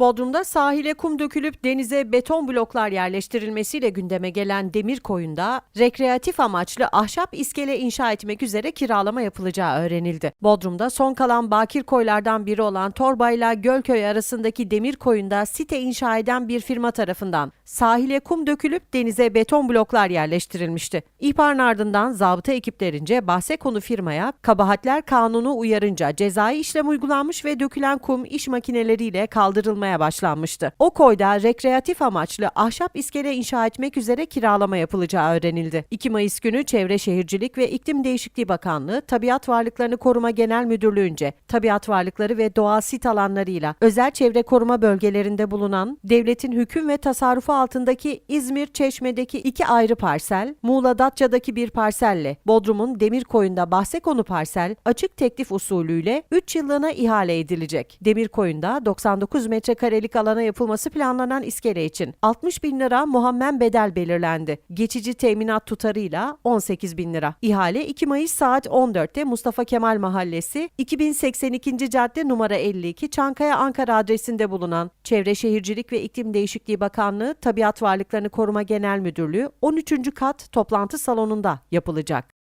Bodrum'da sahile kum dökülüp denize beton bloklar yerleştirilmesiyle gündeme gelen Demirkoyun'da rekreatif amaçlı ahşap iskele inşa etmek üzere kiralama yapılacağı öğrenildi. Bodrum'da son kalan bakir koylardan biri olan Torbayla Gölköy arasındaki Demirkoyun'da site inşa eden bir firma tarafından sahile kum dökülüp denize beton bloklar yerleştirilmişti. İhbarın ardından zabıta ekiplerince bahse konu firmaya kabahatler kanunu uyarınca cezai işlem uygulanmış ve dökülen kum iş makineleriyle kaldırılmaya başlanmıştı. O koyda rekreatif amaçlı ahşap iskele inşa etmek üzere kiralama yapılacağı öğrenildi. 2 Mayıs günü Çevre Şehircilik ve İklim Değişikliği Bakanlığı, Tabiat Varlıklarını Koruma Genel Müdürlüğü'nce tabiat varlıkları ve doğal sit alanlarıyla özel çevre koruma bölgelerinde bulunan devletin hüküm ve tasarrufu altındaki İzmir Çeşme'deki iki ayrı parsel, Muğla Datça'daki bir parselle Bodrum'un Demirkoyun'da bahse konu parsel açık teklif usulüyle 3 yıllığına ihale edilecek. Demirkoyun'da 99 metrekarelik alana yapılması planlanan iskele için 60 bin lira muhammen bedel belirlendi. Geçici teminat tutarıyla 18 bin lira. İhale 2 Mayıs saat 14'te Mustafa Kemal Mahallesi 2082. cadde numara 52 Çankaya Ankara adresinde bulunan Çevre Şehircilik ve İklim Değişikliği Bakanlığı Tabiat Varlıklarını Koruma Genel Müdürlüğü 13. kat toplantı salonunda yapılacak.